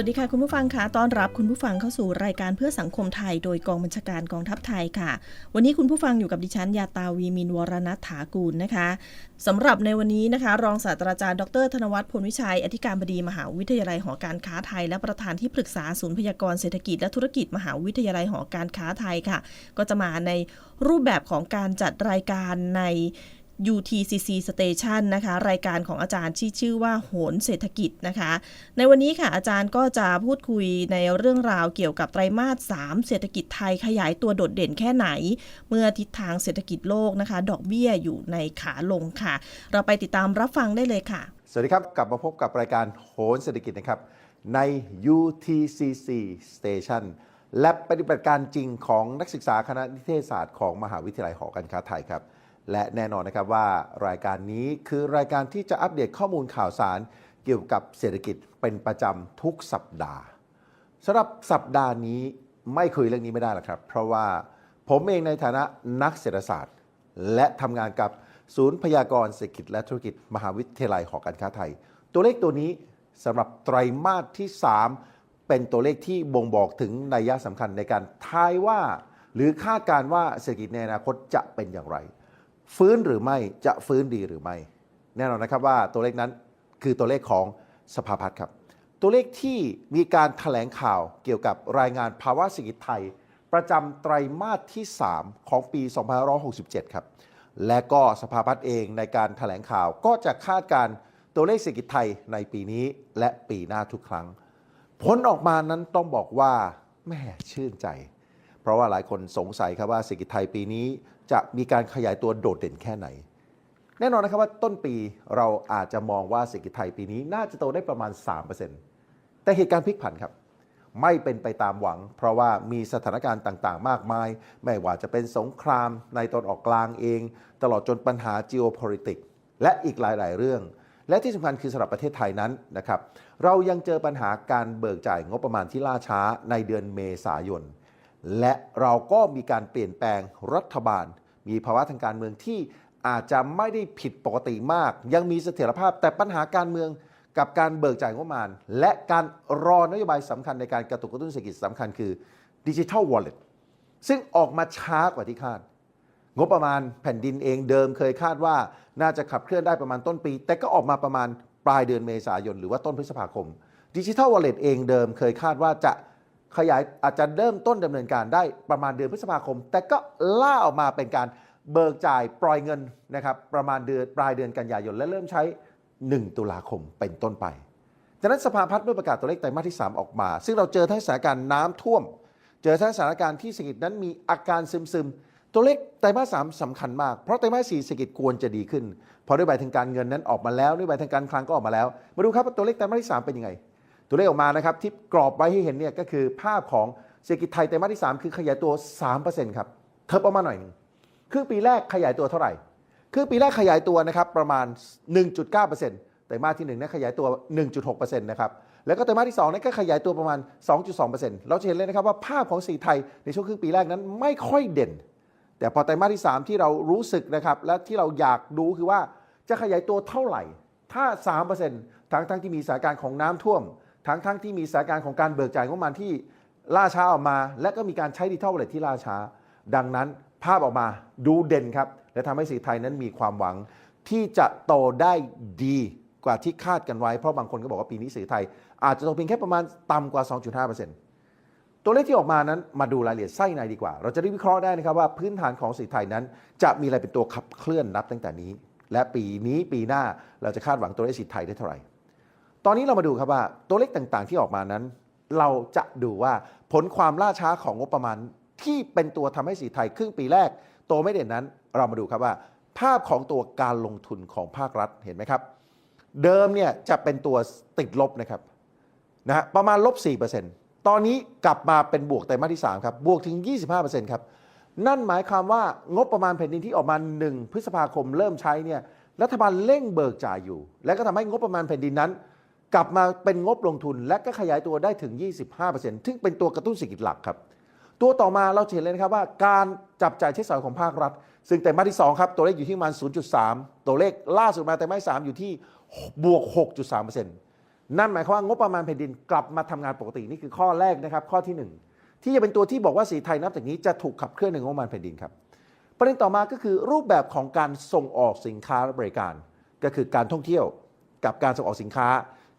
วัสดีค่ะคุณผู้ฟังคะต้อนรับคุณผู้ฟังเข้าสู่รายการเพื่อสังคมไทย โดยกองบัญชาการกองทัพไทยค่ะ วันนี้คุณผู้ฟังอยู่กับดิฉันยาตาวีมินวรณัฐถากูลนะคะสำหรับในวันนี้นะคะ รองศาสตราจารย์ดรธนวัฒน์พลวิชัย อธิการบดีมหาวิทยาลัยหอการค้าไทย และประธานที่ปรึกษาศูนย์พยากรเศรษฐกิจและธุรกิจมหาวิทยาลัยหอการค้าไทยค่ะ ก็จะมาในรูปแบบของการจัดรายการใน UTCC Station นะคะ รายการของอาจารย์ที่ชื่อว่าโหนเศรษฐกิจนะคะ ในวันนี้ค่ะอาจารย์ก็จะพูดคุยในเรื่องราวเกี่ยวกับไตรมาส 3 เศรษฐกิจไทยขยายตัวโดดเด่นแค่ไหน เมื่อทิศทางเศรษฐกิจโลกนะคะ ดอกเบี้ยอยู่ในขาลงค่ะ เราไปติดตามรับฟังได้เลยค่ะ สวัสดีครับ กลับมาพบกับรายการโหนเศรษฐกิจนะครับ ใน UTCC Station และปฏิบัติการจริงของนักศึกษาคณะนิเทศศาสตร์ของมหาวิทยาลัยหอการค้าไทยครับ และแน่นอนนะครับว่ารายการนี้คือรายการที่จะอัปเดตข้อมูลข่าวสารเกี่ยวกับเศรษฐกิจเป็นประจำทุกสัปดาห์สำหรับสัปดาห์นี้ไม่คุยเรื่องนี้ไม่ได้หรอกครับ เพราะว่าผมเองในฐานะนักเศรษฐศาสตร์ และทำงานกับศูนย์พยากรณ์เศรษฐกิจและธุรกิจมหาวิทยาลัยหอการค้าไทย ตัวเลขตัวนี้สำหรับไตรมาสที่ 3 เป็นตัวเลขที่บ่งบอกถึงนัยยะสำคัญในการทายว่า หรือคาดการว่าเศรษฐกิจในอนาคตจะเป็นอย่างไร ฟื้นหรือไม่จะฟื้นดีหรือไม่ แน่นอนนะครับว่าตัวเลขนั้นคือตัวเลขของสภาพัฒน์ครับ ตัวเลขที่มีการถแถลงข่าวเกี่ยวกับรายงานภาวะเศรษฐกิจไทย ประจำไตรมาสที่ 3 ของปี 2567 ครับ และก็สภาพัฒน์เองในการถแถลงข่าวก็จะคาดการตัวเลขเศรษฐกิจไทยในปีนี้และปีหน้าทุกครั้ง ผลออกมานั้นต้องบอกว่าแม่ชื่นใจ เพราะว่าหลายคนสงสัยครับว่าเศรษฐกิจไทยปีนี้ จะมีการขยายตัวโดดเด่นแค่ไหน แน่นอนนะครับว่าต้นปีเราอาจจะมองว่าเศรษฐกิจไทยปีนี้น่าจะโตได้ประมาณ 3%แต่เหตุการณ์พลิกผันครับ ไม่เป็นไปตามหวัง เพราะว่ามีสถานการณ์ต่างๆ มากมาย ไม่ว่าจะเป็นสงครามในตอนออกกลางเอง ตลอดจนปัญหา geopolitics และอีกหลาย ๆ เรื่อง และที่สำคัญคือสำหรับประเทศไทยนั้นนะครับ เรายังเจอปัญหาการเบิกจ่ายงบประมาณที่ล่าช้าในเดือนเมษายน และเราก็มีการเปลี่ยนแปลงรัฐบาล มีภาวะทางการเมืองที่อาจจะไม่ได้ผิดปกติมาก ยังมีเสถียรภาพแต่ปัญหาการเมืองกับการเบิกจ่ายงบประมาณ และการรอนโยบายสำคัญในการกระตุกกระตุ้นเศรษฐกิจสำคัญคือดิจิทัลวอลเล็ตซึ่งออกมาช้ากว่าที่คาด งบประมาณแผ่นดินเองเดิมเคยคาดว่าน่าจะขับเคลื่อนได้ประมาณต้นปี แต่ก็ออกมาประมาณปลายเดือนเมษายน หรือว่าต้นพฤษภาคมดิจิทัลวอลเล็ตเองเดิมเคยคาดว่าจะ ขยายอาจจะเริ่มต้นดำเนินการได้ประมาณเดือนพฤษภาคม แต่ก็ล่าออกมาเป็นการเบิกจ่ายปล่อยเงินนะครับประมาณเดือนปลายเดือนกันยายนและเริ่มใช้ 1 ตุลาคมเป็นต้นไปจากนั้นสภาพัฒน์เมื่อประกาศตัวเลขไตรมาสที่ 3 ออกมา ซึ่งเราเจอทั้งสถานการณ์น้ำท่วม เจอทั้งสถานการณ์ที่เศรษฐกิจนั้นมีอาการซึมๆ ตัวเลขไตรมาสสามสำคัญมาก เพราะไตรมาสสี่เศรษฐกิจควรจะดีขึ้น พอด้วยใบทางการเงินนั้นออกมาแล้วด้วยใบทางการคลังก็ออกมาแล้ว มาดูครับว่าตัวเลขไตรมาสที่ 3 เป็นยังไง ตัวเลขออกมานะครับที่กรอบไว้ให้เห็นเนี่ยก็คือภาพของเศรษฐกิจไทยไตรมาสที่ 3 คือขยายตัว 3%ครับเทิบออกมาหน่อยหนึงครึ่งปีแรกขยายตัวเท่าไหร่ครึ่งปีแรกขยายตัวนะครับประมาณ 1.9%ไตรมาสที่1นั้นขยายตัว 1.6%นะครับแล้วก็ไตรมาสที่2นั้นก็ขยายตัวประมาณ 2.2%เราจะเห็นเลยนะครับว่าภาพของสีไทยในช่วงครึ่งปีแรกนั้นไม่ค่อยเด่น แต่พอไตรมาสที่ 3 ที่เรารู้สึกนะครับและที่เราอยากดูคือว่าจะขยายตัวเท่าไหร่ถ้า 3%ทั้งทั้งที่มีสถานการณ์ของน้ำท่วม ทั้งทั้งที่มีสถานการณ์ของการเบิกจ่ายงบประมาณที่ล่าช้าออกมา และก็มีการใช้ดิจิทัลวลเล็ตที่ล่าช้า ดังนั้นภาพออกมาดูเด่นครับ และทำให้สีไทยนั้นมีความหวังที่จะโตได้ดีกว่าที่คาดกันไว้ เพราะบางคนก็บอกว่าปีนี้สีไทย อาจจะโตเพียงแค่ประมาณต่ำกว่า 2.5%ตัวเลขที่ออกมานั้นมาดูรายละเอียดไส้ในดีกว่า เราจะได้วิเคราะห์ได้นะครับว่าพื้นฐานของสีไทยนั้น จะมีอะไรเป็นตัวขับเคลื่อนนับตั้งแต่นี้ และปีนี้ปีหน้าเราจะคาดหวังตัวเลขสีไทยได้เท่าไหร่ อนนี้เรามาดูครับว่าตัวเลขต่างๆ ที่ออกมานั้น เราจะดูว่าผลความล่าช้าของงบประมาณที่เป็นตัวทำให้สีไทยครึ่งปีแรก โตไม่เด่นนั้น เรามาดูครับว่า ภาพของตัวการลงทุนของภาครัฐเห็นไหมครับ เดิมเนี่ยจะเป็นตัวติดลบนะครับนะฮะประมาณลบ 4%ตอนนี้กลับมาเป็นบวกไตรมาสที่ 3 ครับ บวกถึง 25%ครับ นั่นหมายความว่างบประมาณแผ่นดินที่ออกมา 1 พฤษภาคมเริ่มใช้เนี่ยรัฐบาลเร่งเบิกจ่ายอยู่ และก็ทำให้งบประมาณแผ่นดินนั้น กลับมาเป็นงบลงทุนและก็ขยายตัวได้ถึง 25%ซึ่งเป็นตัวกระตุ้นเศรษฐกิจหลักครับ ตัวต่อมาเราเห็นเลยนะครับว่าการจับจ่ายใช้สอยของภาครัฐ ซึ่งไตรมาที่2ครับตัวเลขอยู่ที่ประมาณ 0.3 ตัวเลขล่าสุดมาไตรมาส3อยู่ที่บวก 6.3%นั่นหมายความว่างบประมาณแผ่นดินกลับมาทำงานปกตินี่คือข้อแรกนะครับข้อที่ 1 ที่จะเป็นตัวที่บอกว่าสีไทยนับจากนี้จะถูกขับเคลื่อนในงบประมาณแผ่นดินครับประเด็นต่อมาก็คือรูปแบบของการส่งออกสินค้าและบริการ ก็คือการท่องเที่ยวกับการส่งออกสินค้า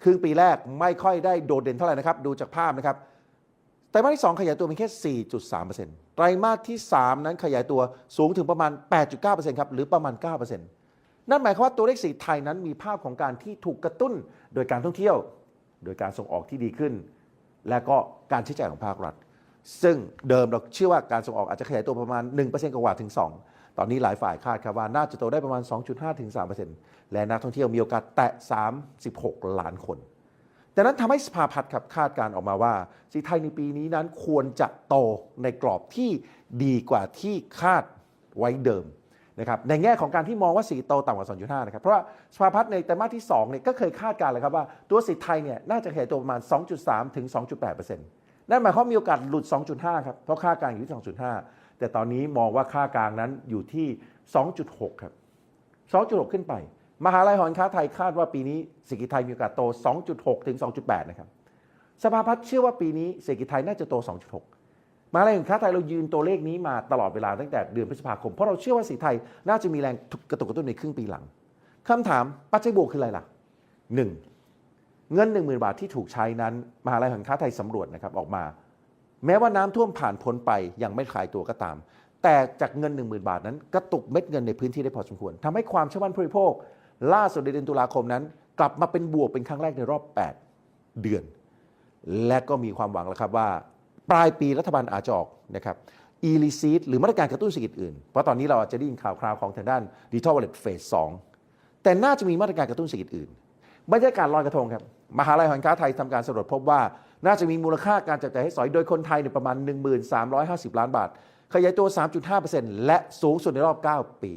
ครึ่งปีแรกไม่ค่อยได้โดดเด่นเท่าไหร่นะครับ ดูจากภาพนะครับ ไตรมาสที่ 2 ขยายตัวเพียงแค่ 4.3%ไตรมาสที่ 3 นั้นขยายตัวสูงถึงประมาณ 8.9%ครับหรือประมาณ 9%นั่นหมายความว่าตัวเลขสีไทยนั้นมีภาพของการที่ถูกกระตุ้นโดยการท่องเที่ยว โดยการส่งออกที่ดีขึ้น และก็การใช้จ่ายของภาครัฐ ซึ่งเดิมเราเชื่อว่าการส่งออกอาจจะขยายตัวประมาณ 1%กว่าถึง 2 ตอนนี้หลายฝ่ายคาดครับว่าน่าจะโตได้ประมาณ 2.5ถึง3%และนักท่องเที่ยวมีโอกาสแตะ 36 ล้านคนดังนั้นทำให้สภาพัฒน์ครับคาดการออกมาว่าสีไทยในปีนี้นั้นควรจะโตในกรอบที่ดีกว่าที่คาดไว้เดิมนะครับในแง่ของการที่มองว่าสีโตต่ำกว่า 2.5 นะครับ เพราะว่าสภาพัฒน์ในไตรมาสที่2เนี่ยก็เคยคาดการณ์เลยครับว่าตัวสีไทยเนี่ยน่าจะขยายตัวประมาณ 2.3 ถึง 2.8%นั่นหมายความว่ามีโอกาสหลุด 2.5 ครับ เพราะค่ากางอยู่ที่ 2.5 แต่ตอนนี้มองว่าค่ากลางนั้นอยู่ที่ 2.6 ครับ 2.6 ขึ้นไป มหาลัยหอการค้าไทยคาดว่าปีนี้เศรษฐกิจไทยมีโอกาสโต 2.6 ถึง 2.8 นะครับ สภาพัฒน์เชื่อว่าปีนี้เศรษฐกิจไทยน่าจะโต 2.6 มหาลัยหอการค้าไทยเรายืนตัวเลขนี้มาตลอดเวลาตั้งแต่เดือนพฤษภาคม เพราะเราเชื่อว่าเศรษฐกิจไทยน่าจะมีแรงกระตุกกระตุ้นในครึ่งปีหลังคำถามปัจจัยบวกคืออะไรล่ะ 1. เงิน 10,000 บาทที่ถูกใช้นั้น มหาลัยหอการค้าไทยสำรวจนะครับออกมา แม้ว่าน้ำท่วมผ่านพ้นไปยังไม่คลายตัวก็ตาม แต่จากเงิน 10,000 บาทนั้นกระตุกเม็ดเงินในพื้นที่ได้พอสมควรทำให้ความเชื่อมั่นผู้บริโภค ล่าสุดในเดือนตุลาคมนั้น กลับมาเป็นบวกเป็นครั้งแรกในรอบ 8 เดือน และก็มีความหวังแล้วครับว่า ปลายปีรัฐบาลอาจจะออกนะครับอีลิซีหรือมาตรการกระตุ้นเศรษฐกิจอื่น เพราะตอนนี้เราอาจจะได้ยินข่าวคราวของทางด้านดิจิทัลวอลเล็ตเฟส2แต่น่าจะมีมาตรการกระตุ้นเศรษฐกิจอื่น บรรยากาศลอยกระทงครับ มหาลัยหอการค้าไทยทำการสำรวจพบว่า น่าจะมีมูลค่าการจับจ่ายให้สอยโดยคนไทยเนี่ยประมาณ 1350 ล้านบาท ขยายตัว 3.5%และสูงสุดในรอบ 9 ปี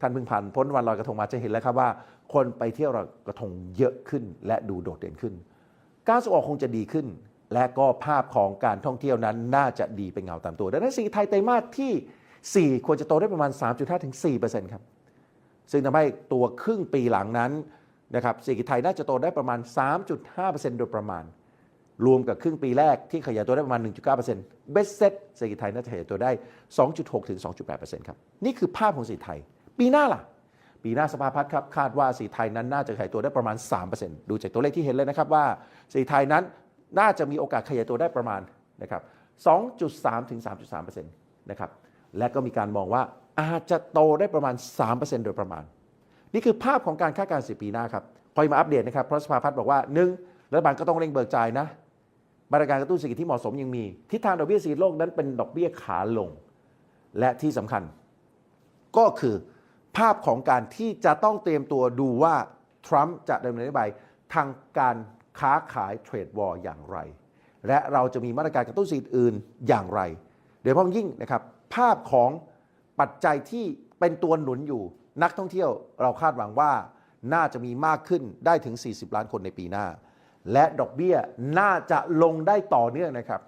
ท่านพิ่งผ่านพ้นวันลอยกระทงมาจะเห็นแล้วครับว่า คนไปเที่ยวลอยกระทงเยอะขึ้น และดูโดดเด่นขึ้น การส่งออกคงจะดีขึ้น และก็ภาพของการท่องเที่ยวนั้นน่าจะดีเป็นเงาตามตัวดังนั้นสีไทยไตรมาสที่ 4 ควรจะโตได้ประมาณ 3.5ถึง4%ครับซึ่งทำให้ตัวครึ่งปีหลังนั้นนะครับเศรษฐกิจไทยน่าจะโตได้ประมาณ 3.5%โดยประมาณ รวมกับครึ่งปีแรกที่ขยายตัวได้ประมาณ 1.9%เบสเซ็ตเศรษฐกิจไทยน่าจะขยายตัวได้ 2.6 ถึง 2.8%ครับ นี่คือภาพของเศรษฐกิจไทย ปีหน้าล่ะ ปีหน้าสภาพัฒน์ครับ คาดว่าเศรษฐกิจไทยนั้นน่าจะขยายตัวได้ประมาณ 3%ดูจากตัวเลขที่เห็นเลยนะครับว่าเศรษฐกิจไทยนั้นน่าจะมีโอกาสขยายตัวได้ประมาณนะครับ 2.3 ถึง 3.3%นะครับ และก็มีการมองว่าอาจจะโตได้ประมาณ 3%โดยประมาณ นี่คือภาพของการคาดการณ์สิปีหน้าครับคอยมาอัปเดตนะครับ เพราะสภาพัฒน์บอกว่าหนึ่งรัฐบาลก็ต้องเร่งเบิกจ่ายนะ มาตรการกระตุ้นเศรษฐกิจที่เหมาะสมยังมี ทิศทางดอกเบี้ยสีโลกนั้นเป็นดอกเบี้ยขาลง และที่สำคัญ ก็คือภาพของการที่จะต้องเตรียมตัวดูว่า ทรัมป์จะดำเนินนโยบายทางการค้าขายเทรดวอร์อย่างไร และเราจะมีมาตรการกระตุ้นเศรษฐกิจอื่นอย่างไร โดยเฉพาะยิ่งนะครับภาพของปัจจัยที่เป็นตัวหนุนอยู่ นักท่องเที่ยวเราคาดหวังว่าน่าจะมีมากขึ้นได้ถึง 40 ล้านคนในปีหน้า และดอกเบี้ยน่าจะลงได้ต่อเนื่องนะครับ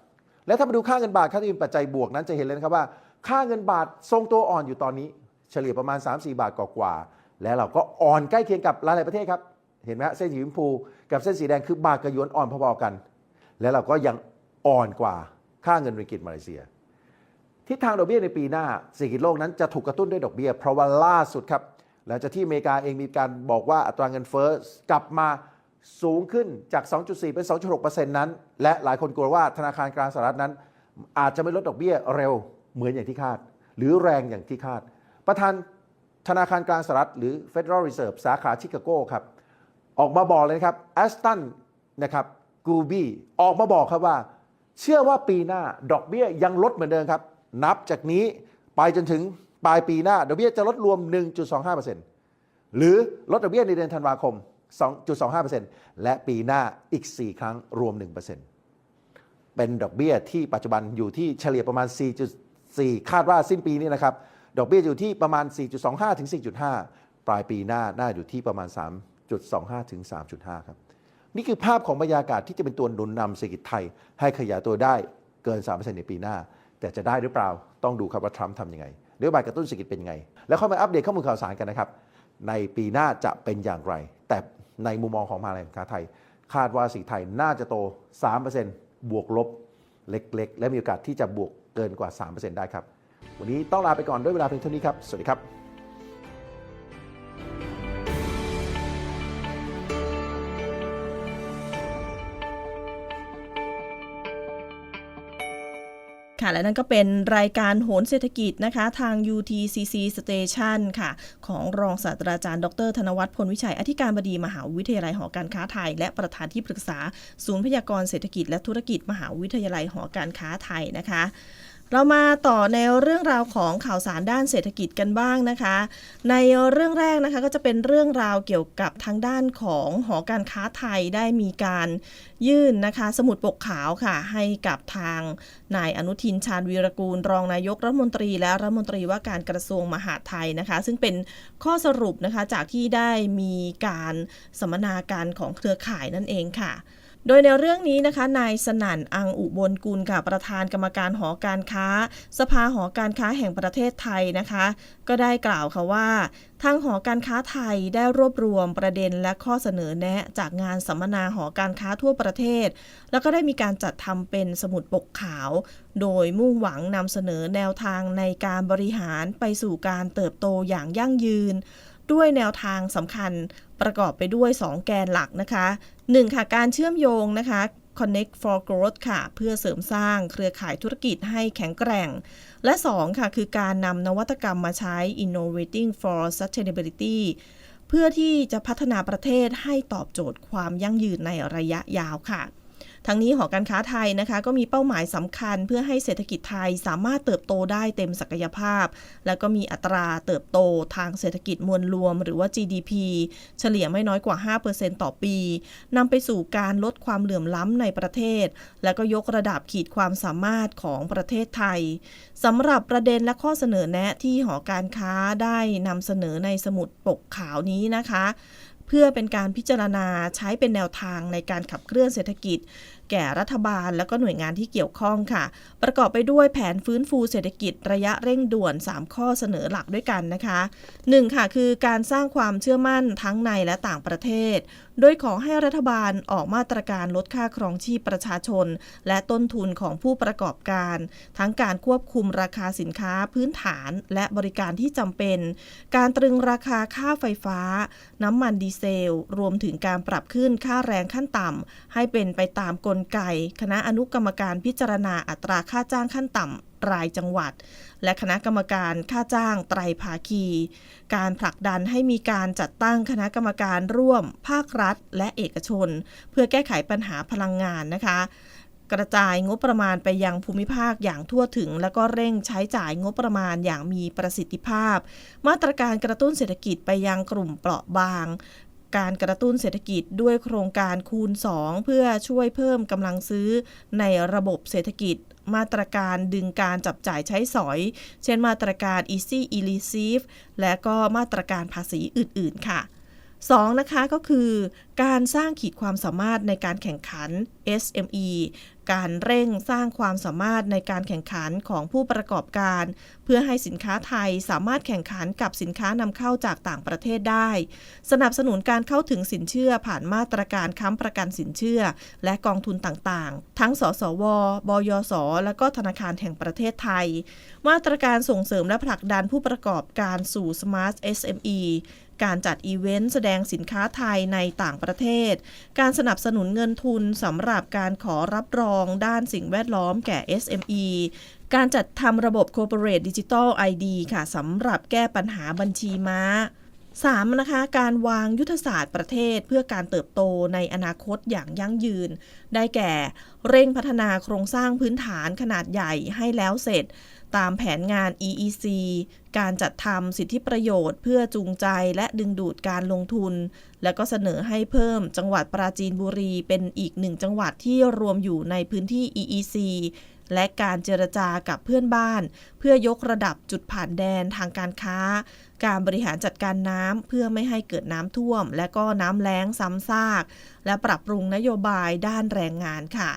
และถ้ามาดูค่าเงินบาทค่าที่เป็นปัจจัยบวกนั้นจะเห็นเลยนะครับว่า ค่าเงินบาททรงตัวอ่อนอยู่ตอนนี้ เฉลี่ยประมาณ 3-4 บาทกว่าๆและเราก็อ่อนใกล้เคียงกับหลายๆประเทศครับเห็นไหมเส้นสีชมพูกับเส้นสีแดงคือบาทกับยวนอ่อนพอๆกัน และเราก็ยังอ่อนกว่าค่าเงินริงกิตมาเลเซีย ทิศทางดอกเบี้ยในปีหน้าเศรษฐกิจโลกนั้นจะถูกกระตุ้นด้วยดอกเบี้ย เพราะว่าล่าสุดครับหลังจากที่อเมริกาเองมีการบอกว่าอัตราเงินเฟ้อกลับมา สูงขึ้นจาก 2.4 เป็น 2.6%นั้น และหลายคนกลัวว่าธนาคารกลางสหรัฐนั้น อาจจะไม่ลดดอกเบี้ยเร็วเหมือนอย่างที่คาด หรือแรงอย่างที่คาด ประธานธนาคารกลางสหรัฐหรือ Federal Reserve สาขาชิคาโกครับออกมาบอกเลยครับแอสตันนะครับกูบี้ออกมาบอกครับว่า เชื่อว่าปีหน้าดอกเบี้ยยังลดเหมือนเดิมครับ นับจากนี้ไปจนถึงปลายปีหน้าดอกเบี้ยจะลดรวม 1.25%หรือลดดอกเบี้ยในเดือนธันวาคม 2.25%และปีหน้าอีก 4 ครั้งรวม 1%เป็นดอกเบี้ยที่ปัจจุบันอยู่ที่เฉลี่ยประมาณ 4.4 คาดว่าสิ้นปีนี้นะครับ ดอกเบี้ยอยู่ที่ประมาณ 4.25 ถึง 4.5 ปลายปีหน้าน่าอยู่ที่ประมาณ 3.25 ถึง 3.5 ครับ นี่คือภาพของบรรยากาศที่จะเป็นตัวหนุนนำเศรษฐกิจไทย ให้ขยายตัวได้เกิน 3%ในปีหน้า แต่จะได้หรือเปล่าต้องดูครับว่าทรัมป์ทำยังไงนโยบายกระตุ้นเศรษฐกิจเป็นยังไง แล้วค่อยมาอัปเดตข้อมูลข่าวสารกันนะครับในปีหน้าจะเป็นอย่างไร แต่ ในมุมมองของมหาลัยการค้าไทย คาดว่าสีไทยน่าจะโต 3%บวกลบเล็กๆ และมีโอกาสที่จะบวกเกินกว่า 3%ได้ครับ วันนี้ต้องลาไปก่อนด้วยเวลาเพียงเท่านี้ครับ สวัสดีครับ และนั่นก็เป็นรายการโหนเศรษฐกิจนะคะทาง UTCC Station ค่ะ ของรองศาสตราจารย์ ดร ธนวัฒน์พลวิชัย อธิการบดีมหาวิทยาลัยหอการค้าไทย และประธานที่ปรึกษา ศูนย์พยากรณ์เศรษฐกิจและธุรกิจมหาวิทยาลัยหอการค้าไทยนะคะ เรามาต่อในเรื่องราวของข่าวสารด้านเศรษฐกิจกันบ้างนะคะ ในเรื่องแรกนะคะก็จะเป็นเรื่องราวเกี่ยวกับทางด้านของหอการค้าไทยได้มีการยื่นนะคะ สมุดปกขาวค่ะ ให้กับทางนายอนุทินชาญวีรกูล รองนายกรัฐมนตรี และรัฐมนตรีว่าการกระทรวงมหาดไทยนะคะ ซึ่งเป็นข้อสรุปนะคะจากที่ได้มีการสัมมนาการของเครือข่ายนั่นเองค่ะ โดยในเรื่องนี้นะคะ นายสนั่นอังอุบลกุลค่ะประธานกรรมการหอการค้า สภาหอการค้าแห่งประเทศไทยนะคะ ก็ได้กล่าวค่ะว่า ทางหอการค้าไทยได้รวบรวมประเด็นและข้อเสนอแนะ จากงานสัมมนาหอการค้าทั่วประเทศ แล้วก็ได้มีการจัดทำเป็นสมุดปกขาว โดยมุ่งหวังนำเสนอแนวทางในการบริหารไปสู่การเติบโตอย่างยั่งยืน ด้วยแนวทางสำคัญประกอบไปด้วย 2 แกนหลักนะคะ 1. ค่ะการเชื่อมโยงนะคะ Connect for Growth ค่ะ เพื่อเสริมสร้างเครือข่ายธุรกิจให้แข็งแกร่ง และ 2 ค่ะ คือการนำนวัตกรรมมาใช้ Innovating for Sustainability เพื่อที่จะพัฒนาประเทศให้ตอบโจทย์ความยั่งยืนในระยะยาวค่ะ ทั้งนี้หอการค้าไทยนะคะ ก็มีเป้าหมายสำคัญเพื่อให้เศรษฐกิจไทยสามารถเติบโตได้เต็มศักยภาพ และก็มีอัตราเติบโตทางเศรษฐกิจมวลรวม หรือว่า GDP เฉลี่ยไม่น้อยกว่า 5%ต่อปีนำไปสู่การลดความเหลื่อมล้ำในประเทศ และก็ยกระดับขีดความสามารถของประเทศไทยสำหรับประเด็นและข้อเสนอแนะที่หอการค้าได้นำเสนอในสมุดปกขาวนี้นะคะ พื่อเป็นการพิจารณาใช้เป็นแนวทางในการขับเคลื่อนเศรษฐกิจ แก่รัฐบาลและก็หน่วยงานที่เกี่ยวข้องค่ะ ประกอบไปด้วยแผนฟื้นฟูเศรษฐกิจระยะเร่งด่วน 3 ข้อเสนอหลักด้วยกันนะคะ 1. ค่ะคือการสร้างความเชื่อมั่นทั้งในและต่างประเทศโดยขอให้รัฐบาลออกมาตรการลดค่าครองชีพประชาชน และต้นทุนของผู้ประกอบการ ทั้งการควบคุมราคาสินค้าพื้นฐานและบริการที่จำเป็น การตรึงราคาค่าไฟฟ้า น้ำมันดีเซล รวมถึงการปรับขึ้นค่าแรงขั้นต่ำให้เป็นไปตามกลไก คณะอนุกรรมการพิจารณาอัตราค่าจ้างขั้นต่ำ รายจังหวัด และคณะกรรมการค่าจ้างไตรภาคี การผลักดันให้มีการจัดตั้งคณะกรรมการร่วม ภาครัฐ และเอกชน เพื่อแก้ไขปัญหาพลังงานนะคะกระจายงบประมาณไปยังภูมิภาคอย่างทั่วถึง แล้วก็เร่งใช้จ่ายงบประมาณอย่างมีประสิทธิภาพ มาตรการกระตุ้นเศรษฐกิจไปยังกลุ่มเปราะบาง การกระตุ้นเศรษฐกิจด้วยโครงการคูณ 2 เพื่อช่วยเพิ่มกำลังซื้อในระบบเศรษฐกิจ มาตรการดึงการจับจ่ายใช้สอย เช่นมาตรการ Easy e r e c e i v e และก็มาตรการภาษีอื่น ๆ ค่ะ 2. นะคะก็คือการสร้างขีดความสามารถในการแข่งขัน SME การเร่งสร้างความสามารถในการแข่งขันของผู้ประกอบการ เพื่อให้สินค้าไทยสามารถแข่งขันกับสินค้านำเข้าจากต่างประเทศได้ สนับสนุนการเข้าถึงสินเชื่อผ่านมาตรการค้ำประกันสินเชื่อ และกองทุนต่างๆ ทั้ง สสว บยส และก็ธนาคารแห่งประเทศไทย มาตรการส่งเสริมและผลักดันผู้ประกอบการสู่ Smart SME การจัดอีเวนต์แสดงสินค้าไทยในต่างประเทศ การสนับสนุนเงินทุนสำหรับการขอรับรองด้านสิ่งแวดล้อมแก่ SME การจัดทำระบบ Corporate Digital ID ค่ะสำหรับแก้ปัญหาบัญชีม้า 3. นะคะ การวางยุทธศาสตร์ประเทศเพื่อการเติบโตในอนาคตอย่างยั่งยืน ได้แก่ เร่งพัฒนาโครงสร้างพื้นฐานขนาดใหญ่ให้แล้วเสร็จ ตามแผนงาน EEC การจัดทำสิทธิประโยชน์ เพื่อจูงใจและดึงดูดการลงทุน และก็เสนอให้เพิ่มจังหวัดปราจีนบุรีเป็นอีกหนึ่งจังหวัดที่รวมอยู่ในพื้นที่ EEC และการเจรจากับเพื่อนบ้าน เพื่อยกระดับจุดผ่านแดนทางการค้า การบริหารจัดการน้ำเพื่อไม่ให้เกิดน้ำท่วม และก็น้ำแล้งซ้ำซาก และปรับปรุงนโยบายด้านแรงงานค่ะ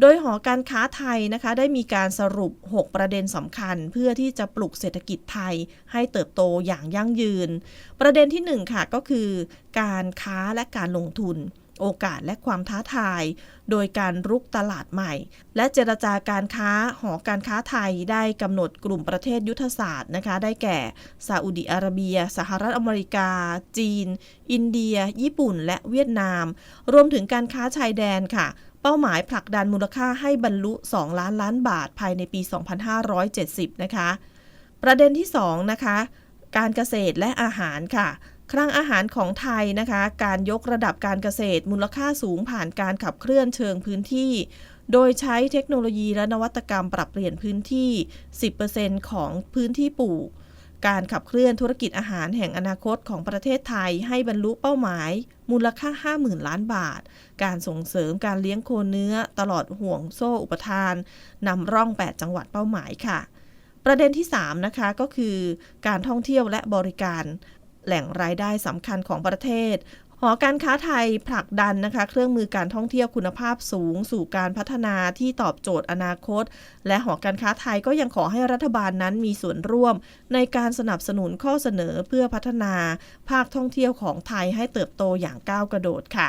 โดยหอการค้าไทยนะคะได้มีการสรุป 6 ประเด็นสำคัญ เพื่อที่จะปลุกเศรษฐกิจไทยให้เติบโตอย่างยั่งยืน ประเด็นที่ 1 ค่ะก็คือ การค้าและการลงทุน โอกาสและความท้าทาย โดยการรุกตลาดใหม่ และเจรจาการค้าหอการค้าไทยได้กำหนดกลุ่มประเทศยุทธศาสตร์นะคะ ได้แก่ซาอุดิอาระเบีย สหรัฐอเมริกา จีน อินเดีย ญี่ปุ่น และเวียดนาม รวมถึงการค้าชายแดนค่ะ เป้าหมายผลักดันมูลค่าให้บรรลุ 2 ล้านล้านบาทภายในปี 2570 นะคะ ประเด็นที่ 2 นะคะ การเกษตรและอาหารค่ะคลังอาหารของไทยนะคะ การยกระดับการเกษตรมูลค่าสูงผ่านการขับเคลื่อนเชิงพื้นที่ โดยใช้เทคโนโลยีและนวัตกรรมปรับเปลี่ยนพื้นที่ 10%ของพื้นที่ปลูก การขับเคลื่อนธุรกิจอาหารแห่งอนาคตของประเทศไทยให้บรรลุเป้าหมาย มูลค่า 50,000 ล้านบาท การส่งเสริมการเลี้ยงโคเนื้อตลอดห่วงโซ่อุปทานนำร่อง 8 จังหวัดเป้าหมายค่ะ ประเด็นที่ 3 นะคะก็คือ การท่องเที่ยวและบริการแหล่งรายได้สำคัญของประเทศ หอการค้าไทยผลักดันนะคะ เครื่องมือการท่องเที่ยวคุณภาพสูง สู่การพัฒนาที่ตอบโจทย์อนาคต และหอการค้าไทยก็ยังขอให้รัฐบาลนั้นมีส่วนร่วม ในการสนับสนุนข้อเสนอเพื่อพัฒนา ภาคท่องเที่ยวของไทยให้เติบโตอย่างก้าวกระโดดค่ะ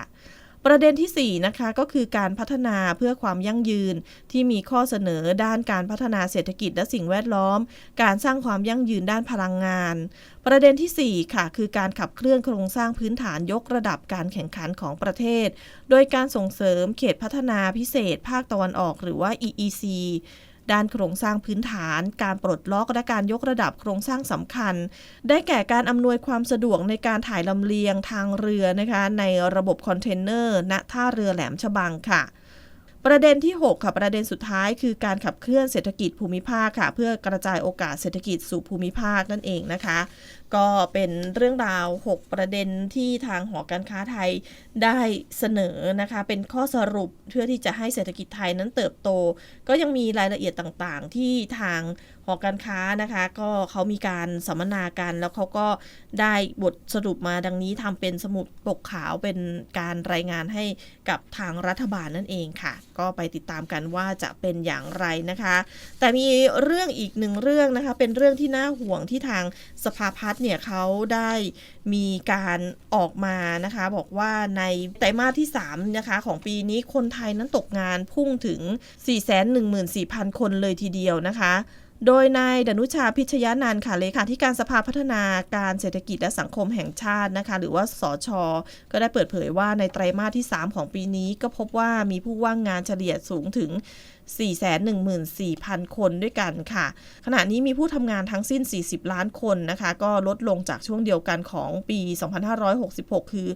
ประเด็นที่ 4 นะคะก็คือการพัฒนาเพื่อความยั่งยืน ที่มีข้อเสนอด้านการพัฒนาเศรษฐกิจและสิ่งแวดล้อม การสร้างความยั่งยืนด้านพลังงาน ประเด็นทีสี่4 ค่ะ คือการขับเคลื่อนโครงสร้างพื้นฐานยกระดับการแข่งขันของประเทศ โดยการส่งเสริมเขตพัฒนาพิเศษ ภาคตะวันออกหรือว่า EEC ด้านโครงสร้างพื้นฐาน การปลดล็อกและการยกระดับโครงสร้างสำคัญ ได้แก่การอำนวยความสะดวกในการถ่ายลำเลียงทางเรือนะคะในระบบคอนเทนเนอร์ณท่าเรือแหลมฉบังค่ะประเด็นที่ 6 ค่ะ ประเด็นสุดท้ายคือการขับเคลื่อนเศรษฐกิจภูมิภาคค่ะ เพื่อกระจายโอกาสเศรษฐกิจสู่ภูมิภาคนั่นเองนะคะ ก็เป็นเรื่องราว 6 ประเด็นที่ทางหอการค้าไทยได้เสนอนะคะ เป็นข้อสรุปเพื่อที่จะให้เศรษฐกิจไทยนั้นเติบโต ก็ยังมีรายละเอียดต่างๆ ที่ทาง หอการค้านะคะ ก็เขามีการสัมมนากัน แล้วเขาก็ได้บทสรุปมาดังนี้ทำเป็นสมุดปกขาวเป็นการรายงานให้กับทางรัฐบาลนั่นเองค่ะ ก็ไปติดตามกันว่าจะเป็นอย่างไรนะคะ แต่มีเรื่องอีกหนึ่งเรื่องนะคะ เป็นเรื่องที่น่าห่วงที่ทางสภาพัฒน์เนี่ยเขาได้มีการออกมานะคะ บอกว่าในไตรมาสที่3นะคะของปีนี้คนไทยนั้นตกงานพุ่งถึง 414,000 คนเลยทีเดียวนะคะ โดยนายดนุชาพิชยานันค่ะเลขาธิการสภาพัฒนาการเศรษฐกิจและสังคมแห่งชาตินะคะ หรือว่าสอชอก็ได้เปิดเผยว่าในไตรมาสที่ 3 ของปีนี้ก็พบว่ามีผู้ว่างงานเฉลี่ยสูงถึง 414,000 คนด้วยกันค่ะ ขณะนี้มีผู้ทำงานทั้งสิ้น 40 ล้านคนนะคะ ก็ลดลงจากช่วงเดียวกันของปี 2566 คือ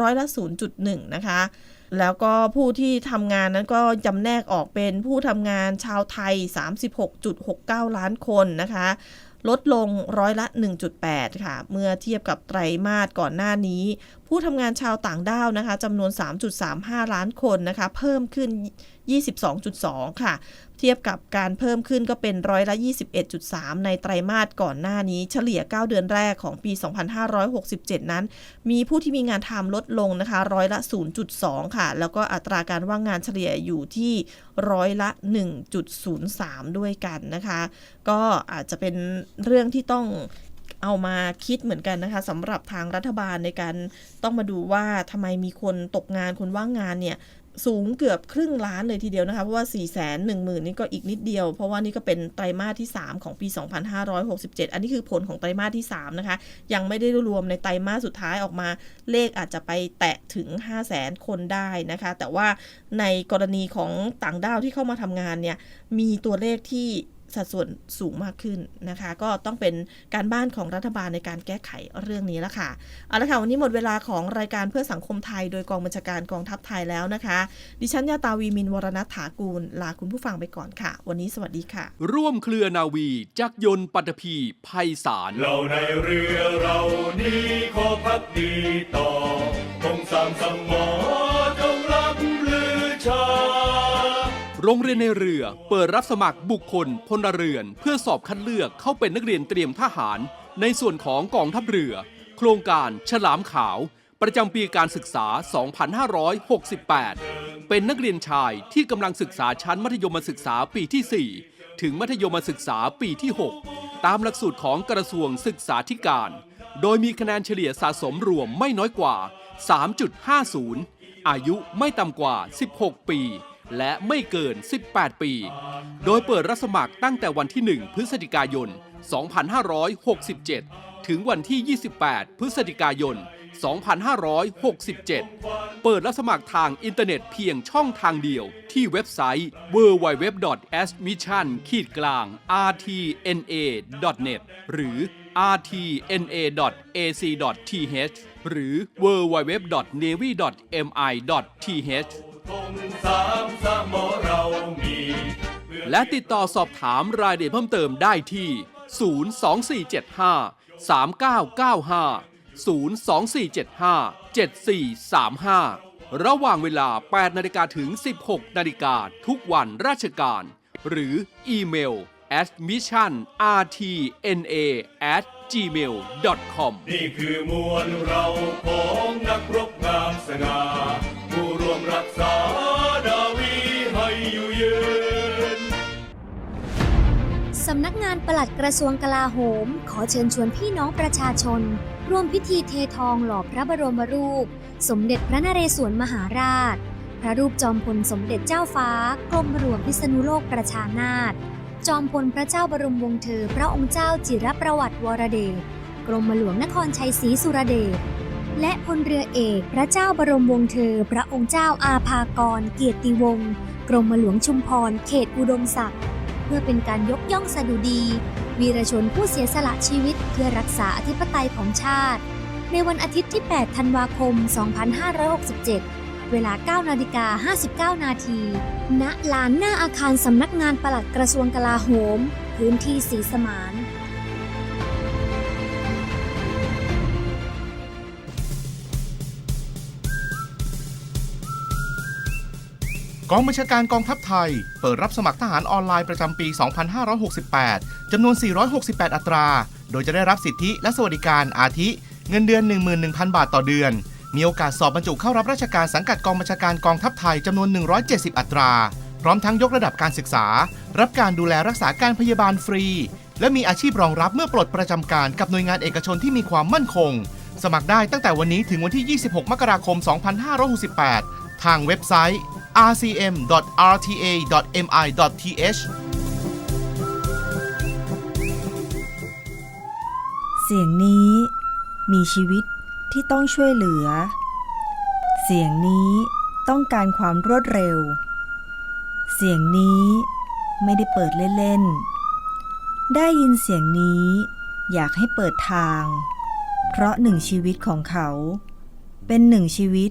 ร้อยละ 0.1 นะคะ แล้วก็ผู้ที่ทำงานนั้นก็จำแนกออกเป็นผู้ทำงานชาวไทย 36.69 ล้านคนนะคะ ลดลงร้อยละ 1.8 ค่ะ เมื่อเทียบกับไตรมาสก่อนหน้านี้ ผู้ทำงานชาวต่างด้าวนะคะจำนวน 3.35 ล้านคนนะคะ เพิ่มขึ้น 22.2 ค่ะ เทียบกับการเพิ่มขึ้นก็เป็นร้อยละ 21.3 ในไตรมาสก่อนหน้านี้ เฉลี่ย 9 เดือนแรกของปี 2567 นั้น มีผู้ที่มีงานทำลดลงนะคะร้อยละ 0.2 ค่ะ แล้วก็อัตราการว่างงานเฉลี่ยอยู่ที่ร้อยละ 1.03 ด้วยกันนะคะ ก็อาจจะเป็นเรื่องที่ต้องเอามาคิดเหมือนกันนะคะสำหรับทางรัฐบาลในการต้องมาดูว่าทำไมมีคนตกงานคนว่างงานเนี่ย สูงเกือบครึ่งล้านเลยทีเดียวนะคะ เพราะว่า 4 1 0 0 0 0 นี่ก็อีกนิดเดียว เพราะว่านี่ก็เป็นไตรมาสที่ 3 ของปี 2567 อันนี้คือผลของไตรมาสที่ 3 นะคะ ยังไม่ได้รวมในไตรมาสสุดท้ายออกมา เลขอาจจะไปแตะถึง 5 0 0 0 0 0 คนได้นะคะ แต่ว่าในกรณีของต่างด้าวที่เข้ามาทำงานเนี่ยมีตัวเลขที่ สัดส่วนสูงมากขึ้นนะคะ ก็ต้องเป็นการบ้านของรัฐบาลในการแก้ไขเรื่องนี้แล้วค่ะเอาละค่ะวันนี้หมดเวลาของรายการเพื่อสังคมไทย โดยกองบัญชาการกองทัพไทยแล้วนะคะ ดิฉันยาตาวีมินวรณัฐถากูล ลาคุณผู้ฟังไปก่อนค่ะ วันนี้สวัสดีค่ะ ร่วมเครือนาวีจักรยนต์ปัตภีภัยสารเราในเรือเรานี้ขอพักดีต่อคงสามสมอง โรงเรียนในเรือ เปิดรับสมัครบุคคลพลเรือน เพื่อสอบคัดเลือกเข้าเป็นนักเรียนเตรียมทหาร ในส่วนของกองทัพเรือ โครงการฉลามขาว ประจำปีการศึกษา 2568 เป็นนักเรียนชายที่กำลังศึกษาชั้นมัธยมศึกษาปีที่ 4 ถึงมัธยมศึกษาปีที่ 6 ตามหลักสูตรของกระทรวงศึกษาธิการ โดยมีคะแนนเฉลี่ยสะสมรวมไม่น้อยกว่า 3.50 อายุไม่ต่ำกว่า 16 ปี และไม่เกิน 18 ปี โดยเปิดรับสมัครตั้งแต่วันที่ 1 พฤศจิกายน 2567 ถึงวันที่ 28 พฤศจิกายน 2567 เปิดรับสมัครทางอินเทอร์เน็ตเพียงช่องทางเดียวที่เว็บไซต์ www.admission-rtna.net หรือ rtna.ac.th หรือ www.navy.mi.th ธงสามสมอเรามีและติดต่อสอบถามรายละเอียดเพิ่มเติมได้ที่ 02475 3995 02475 7435 ระหว่างเวลา 8 นาฬิกาถึง 16 นาฬิกาทุกวันราชการ หรืออีเมล admission rtna at gmail com นี่คือมวลเราของนักรบงามสง่า ผู้รวมรักษาดาวีให้อยู่ยืน สำนักงานปลัดกระทรวงกลาโหม ขอเชิญชวนพี่น้องประชาชน ร่วมพิธีเททองหล่อพระบรมรูป สมเด็จพระนเรศวรมหาราช พระรูปจอมพลสมเด็จเจ้าฟ้ากรมหลวงพิษณุโลกประชานาถจอมพลพระเจ้าบรมวงศ์เธอ พระองค์เจ้าจิรประวัติวรเดชกรมหลวงนครชัยศรีสุรเดช และพลเรือเอกพระเจ้าบรมวงศ์เธอ พระองค์เจ้าอาภากร เกียรติวงศ์กรมหลวงชุมพร เขตอุดมศักดิ์เพื่อเป็นการยกย่องสดุดี วีรชนผู้เสียสละชีวิตเพื่อรักษาอธิปไตยของชาติ ในวันอาทิตย์ที่ 8 ธันวาคม 2567 เวลา 9 นาฬิกา 59 นาที ณ ลานหน้าอาคารสำนักงานปลัดกระทรวงกลาโหม พื้นที่สีสมาน กองบัญชาการกองทัพไทย เปิดรับสมัครทหารออนไลน์ประจำปี 2568 จำนวน 468 อัตรา โดยจะได้รับสิทธิและสวัสดิการอาทิ เงินเดือน 11,000 บาทต่อเดือน มีโอกาสสอบบรรจุเข้ารับราชการสังกัดกองบัญชาการกองทัพไทยจำนวน 170 อัตรา พร้อมทั้งยกระดับการศึกษา รับการดูแลรักษาการพยาบาลฟรี และมีอาชีพรองรับเมื่อปลดประจำการกับหน่วยงานเอกชนที่มีความมั่นคง สมัครได้ตั้งแต่วันนี้ถึงวันที่ 26 มกราคม 2568 ทางเว็บไซต์ rcm.rta.mi.th เสียงนี้มีชีวิตที่ต้องช่วยเหลือ เสียงนี้ต้องการความรวดเร็ว เสียงนี้ไม่ได้เปิดเล่นๆ ได้ยินเสียงนี้อยากให้เปิดทาง เพราะหนึ่งชีวิตของเขา เป็นหนึ่งชีวิต